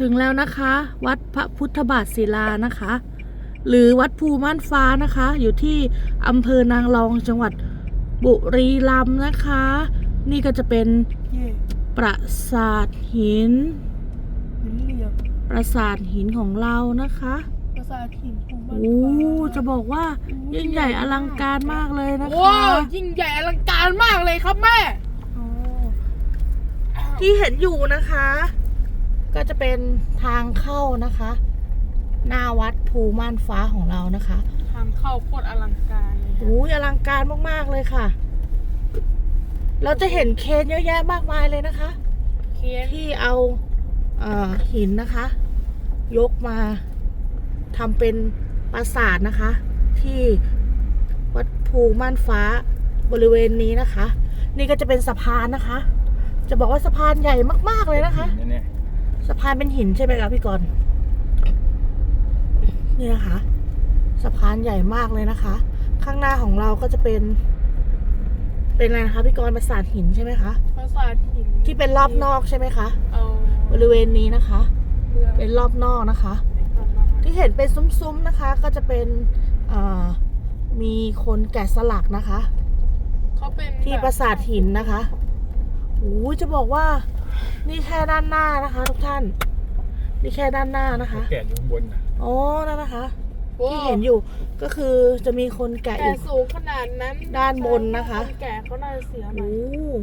ถึงแล้วนะคะ วัดพระพุทธบาทศิลานะคะ หรือวัดภูม่านฟ้านะคะ อยู่ที่อำเภอนางรองจังหวัดบุรีรัมย์นะคะ นี่ก็จะเป็นเย่ปราสาทหินหินเหลี่ยมปราสาทหินของเรานะคะปราสาทหินภูมิบ้านโอ้ฟ้าจะบอกว่ายิ่งใหญ่อลังการมากเลยนะคะ ว้าวยิ่งใหญ่อลังการมากเลยครับแม่โอ้ที่เห็นอยู่นะคะ ก็จะเป็นทางเข้านะคะ หน้าวัดภูม่านฟ้าของเรานะคะ ทางเข้าโคตรอลังการเลยครับโอ้ยอลังการมากๆเลยค่ะ เราจะเห็นเคนเยอะแยะมากมายเลยนะคะ เคียนที่เอาเอ่อหินนะคะ ยกมาทำเป็นปราสาทนะคะ ที่วัดภูม่านฟ้าบริเวณนี้นะคะ นี่ก็จะเป็นสะพานนะคะ จะบอกว่าสะพานใหญ่มากๆเลยนะคะนั่นเนี่ย สะพานเป็นหินใช่ไหมคะพี่กรณ์นี่นะคะสะพานใหญ่มากเลยนะคะ ข้างหน้าของเราก็จะเป็น เป็นอะไรนะคะพี่กรณ์ปราสาทหินใช่ไหมคะปราสาทหินที่เป็นรอบนอกใช่ไหมคะเอาบริเวณนี้นะคะเรือเป็นรอบนอกนะคะไปก่อนนะคะ ที่เห็นเป็นซุ้มๆนะคะ ก็จะเป็นเอ่อมีคนแกะสลักนะคะ เขาเป็นที่ปราสาทหินนะคะโอ้ยจะบอกว่า นี่แค่ด้านหน้านะคะ ทุกท่าน นี่แค่ด้านหน้านะคะ แกะอยู่ข้างบนน่ะอ๋อนั่นนะคะโอ้ที่เห็นอยู่ก็คือจะมีคนแกะแก่อีกสูงขนาดนั้นด้านบนนะคะนแก่เขาน่าจะเสียหน่อโอ้ย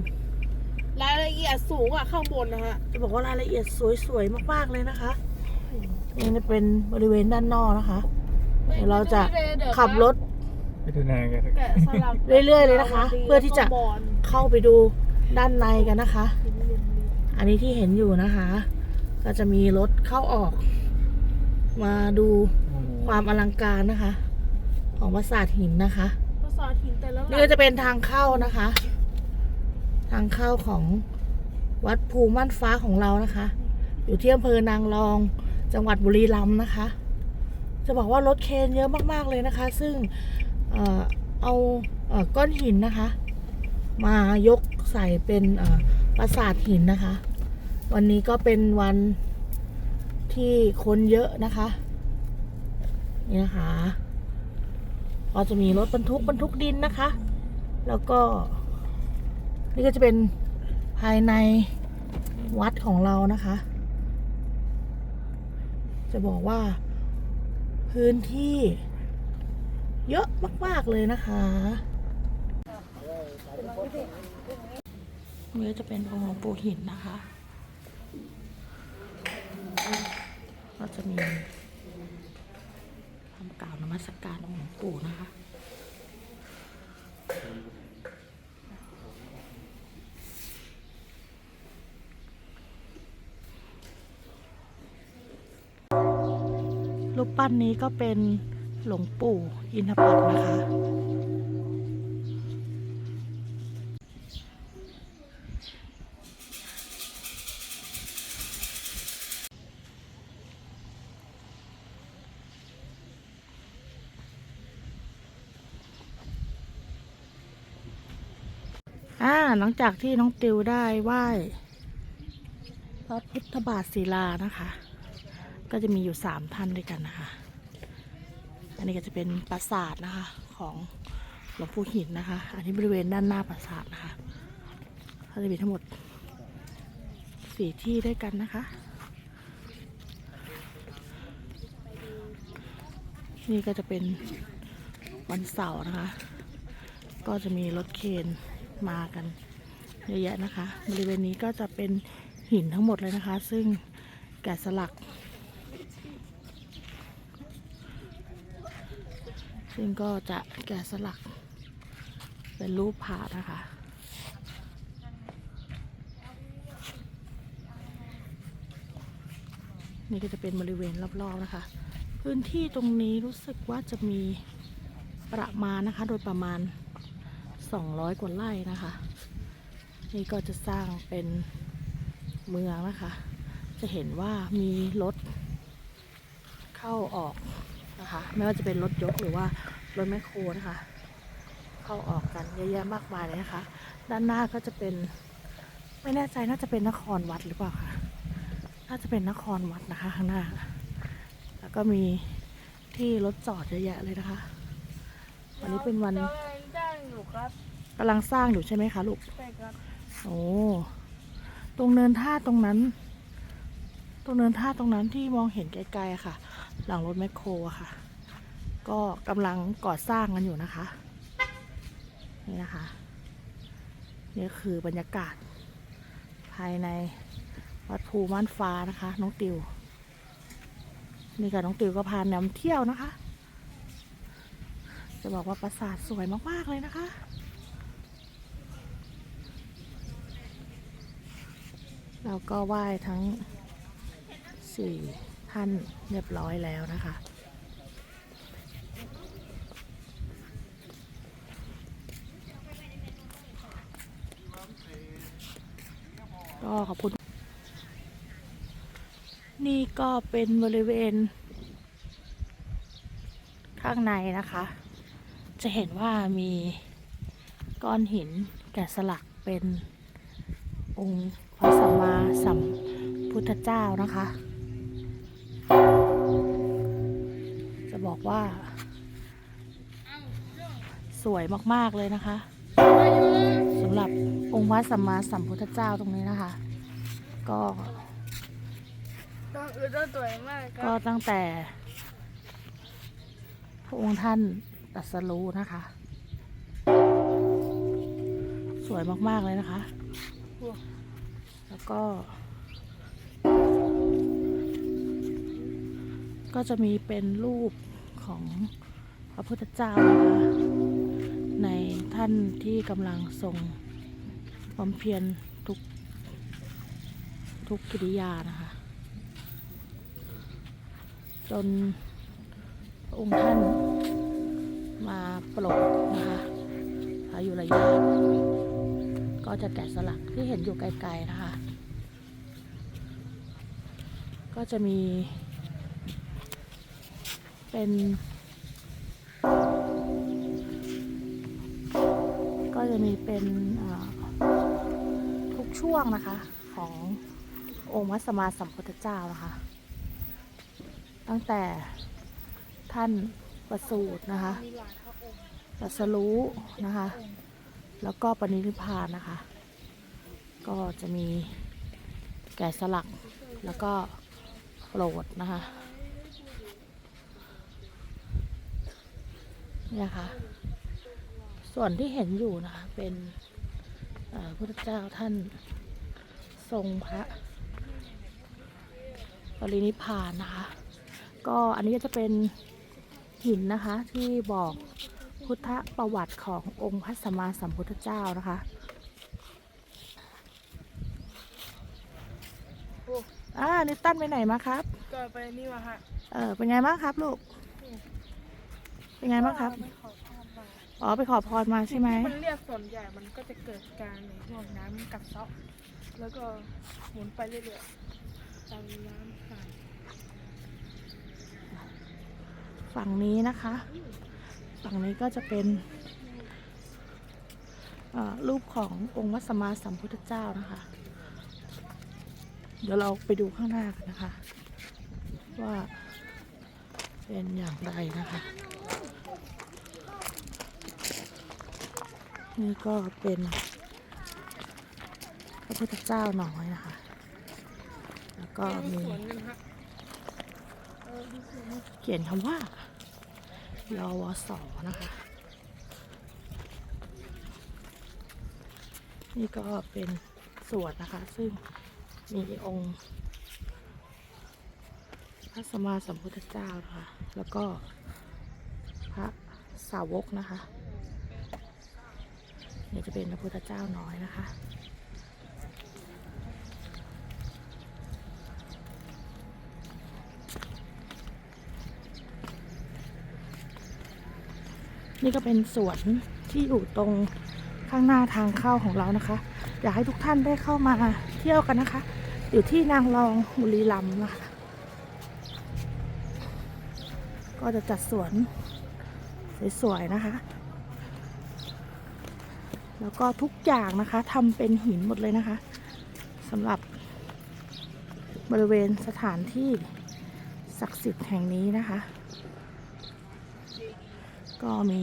รายละเอียดสูงอะข้างบนนะฮะจะบอกว่ารายละเอียดสวยๆมากๆเลยนะคะนี่จะเป็นบริเวณด้านนอกนะคะเดี๋ยวเราจะขับรถ ไปดูหนายกันเถอะแกะสลักเรื่อยๆเลยนะคะเพื่อที่จะแล้วก็บอนเข้าไปดูด้านในกันนะคะหินเหลี่ยม อันนี้ที่เห็นอยู่นะคะ ก็จะมีรถเข้าออก มาดูโอ้โหความอลังการนะคะ ของปราสาทหินนะคะๆปราสาทหินแต่ละหลันี่ก็จะเป็นทางเข้านะคะ ทางเข้าของวัดภูม่านฟ้าของเรานะคะ อยู่ที่อำเภอนางรอง จังหวัดบุรีรัมย์นะคะ จะบอกว่ารถเคนเยอะมากๆเลยนะคะ ซึ่งเอ่อเอาเอ่อก้อนหินนะคะ มายกใส่เป็นเอ่อปราสาทหินนะคะ วันนี้ก็เป็นวันที่คนเยอะนะคะ นี่นะคะก็จะมีรถบรรทุกบรรทุกดินนะคะ แล้วก็ นี่ก็จะเป็นภายในวัดของเรานะคะ จะบอกว่า พื้นที่ เยอะมาก ๆ เลยนะคะนี่จะเป็นองค์หลวงปู่หินนะคะ ก็จะมีทำกล่าวนมัสการองหลวงปู่นะคะรูปปั้นนี้ก็เป็นหลวงปู่อินทปัตนะคะ อ่าหลังจากที่น้องติวได้ไหว้พระพุทธบาทศิลานะคะ ก็จะมีอยู่สามท่านด้วยกันนะคะ อันนี้ก็จะเป็นปราสาทนะคะของหลวงปู่หินนะคะ อันนี้บริเวณด้านหน้าปราสาทนะคะก็จะมีทั้งหมดสี่ที่ด้วยกันนะคะ นี่ก็จะเป็นวันเสาร์นะคะ ก็จะมีรถเคน มากันเยอะแยะนะคะ บริเวณนี้ก็จะเป็นหินทั้งหมดเลยนะคะ ซึ่งแกะสลัก ซึ่งก็จะแกะสลัก เป็นรูปผานะคะนี่ก็จะเป็นบริเวณรอบๆนะคะ พื้นที่ตรงนี้รู้สึกว่าจะมีประมาณนะคะ โดยประมาณ 200 กว่าไร่นะคะ นี่ก็จะสร้างเป็นเมืองนะคะ จะเห็นว่ามีรถเข้าออกนะคะ ไม่ว่าจะเป็นรถยกหรือว่ารถแมคโครนะคะ เข้าออกกันเยอะแยะมากมายเลยนะคะ ด้านหน้าก็จะเป็นไม่แน่ใจน่าจะเป็นนครวัดหรือเปล่าคะน่าจะเป็นนครวัดนะคะข้างหน้า แล้วก็มีที่รถจอดเยอะแยะเลยนะคะ วันนี้เป็นวัน ครับกำลังสร้างอยู่ใช่ไหมคะลูก ใช่ครับ โอ้ ตรงเนินท่าตรงนั้น ตรงเนินท่าตรงนั้นที่มองเห็นไกลๆอะค่ะ หลังรถแมคโครอะค่ะ ก็กำลังก่อสร้างกันอยู่นะคะ นี่นะคะ นี่คือบรรยากาศ ภายในวัดภูม่านฟ้านะคะ น้องติว นี่กับน้องติวก็พานำเที่ยวนะคะ จะบอกว่าปราสาทสวยมากๆเลยนะคะ เราก็ไหว้ทั้งสี่ท่านเรียบร้อยแล้วนะคะ ก็ขอบคุณ นี่ก็เป็นบริเวณ ข้างในนะคะ จะเห็นว่ามีก้อนหินแกะสลักเป็นองค์ พระสัมมาสัมพุทธเจ้านะคะ จะบอกว่า สวยมากๆเลยนะคะสำหรับองค์พระสัมมาสัมพุทธเจ้าตรงนี้นะคะ ก็ต้องอื่นต้องสวยมากคก็รับตั้งแต่พระองค์ท่านตรัสรู้นะคะ สวยมาก ๆ เลยนะคะ แล้วก็ ก็จะมีเป็นรูปของพระพุทธเจ้านะคะในท่านที่กำลังทรงบำเพ็ญทุก ทุกกิริยานะคะ จนพระองค์ท่านมาปรดนะคะพายุระยะ จะแกะสลักที่เห็นอยู่ไกลๆนะคะ ก็จะมี เป็นก็จะมีเป็นทุกช่วงนะคะ ขององค์พระสัมมาสัมพุทธเจ้านะคะ ตั้งแต่ท่านประสูตินะคะมีหลายพระสรู้นะคะ แล้วก็ปณิธิพานนะคะ ก็จะมีแกะสลักแล้วก็โปรดนะคะเนี่ยค่ะ ส่วนที่เห็นอยู่นะคะ เป็นพระพุทธเจ้าท่านทรงพระปรินิพพานนะคะ ก็อันนี้ก็จะเป็นหินนะคะที่บอก พุทธประวัติขององค์พระสัมมาสัมพุทธเจ้านะคะโอ้อ่านิวตันไปไหนมาครับ ก็ไปนี่มาฮะเออเป็นไงบ้างครับลูก เป็นไงบ้างครับไม่ขอภาพมาอ๋อไปขอพรมาใช่ไหมมันเรียกส่วนใหญ่มันก็จะเกิดการในห่วงน้ำกัดเซาะแล้วก็หมุนไปเรื่อยๆตามน้ำผ่านฝั่งนี้นะคะ ฝั่งนี้ก็จะเป็นเอ่อรูปขององค์วัสมมาสัมพุทธเจ้านะคะ เดี๋ยวเราไปดูข้างหน้ากันนะคะ ว่าเป็นอย่างไรนะคะ นี่ก็เป็นพระพุทธเจ้าน้อยนะคะ แล้วก็มีสวนกันฮะเออดูสวนเขียนคำว่า ยวสอนะคะ นี่ก็เป็นสวดนะคะ ซึ่งมีองค์พระสมมาสัมพุทธเจ้านะคะแล้วก็พระสาวกนะคะ นี่จะเป็นพระพุทธเจ้าน้อยนะคะ นี่ก็เป็นสวนที่อยู่ตรงข้างหน้าทางเข้าของเรานะคะ อยากให้ทุกท่านได้เข้ามาเที่ยวกันนะคะ อยู่ที่นางรองบุรีรัมย์นะคะ ก็จะจัดสวนสวยๆนะคะ แล้วก็ทุกอย่างนะคะทำเป็นหินหมดเลยนะคะสำหรับบริเวณสถานที่ศักดิ์สิทธิ์แห่งนี้นะคะ ก็มี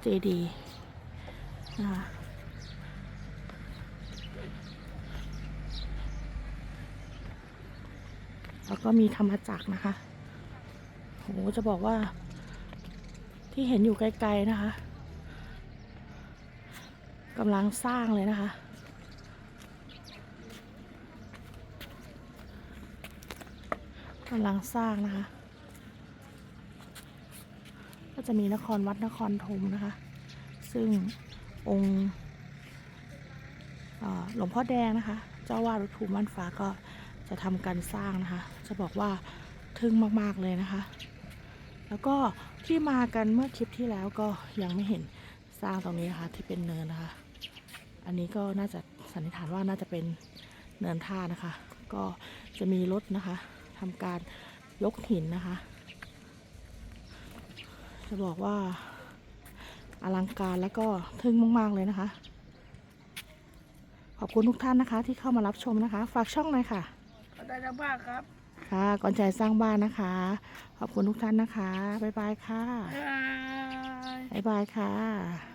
เจดีนะคะแล้วก็มีธรรมจักรนะคะโหจะบอกว่าที่เห็นอยู่ไกลๆนะคะกำลังสร้างเลยนะคะ กำลังสร้างนะคะ ก็จะมีนครวัดนครธมนะคะ ซึ่งองค์หลวงพ่อแดงนะคะ เจ้าวาดวัดภูมิม่านฟ้าก็จะทำการสร้างนะคะ จะบอกว่าทึ่งมากๆเลยนะคะ แล้วก็ที่มากันเมื่อคลิปที่แล้วก็ยังไม่เห็นสร้างตรงนี้นะคะที่เป็นเนินนะคะ อันนี้ก็น่าจะสันนิษฐานว่าน่าจะเป็นเนินท่านะคะ ก็จะมีรถนะคะทำการยกหินนะคะ จะบอกว่าอลังการแล้วก็ทึ่งมากๆเลยนะคะ ขอบคุณทุกท่านนะคะ ที่เข้ามารับชมนะคะ ฝากช่องหน่อยค่ะก็ได้ทั้งบ้านครับ ค่ะก่อนใจสร้างบ้านนะคะ ขอบคุณทุกท่านนะคะ บ๊ายบายค่ะ บ๊ายบายบ๊ายบายค่ะ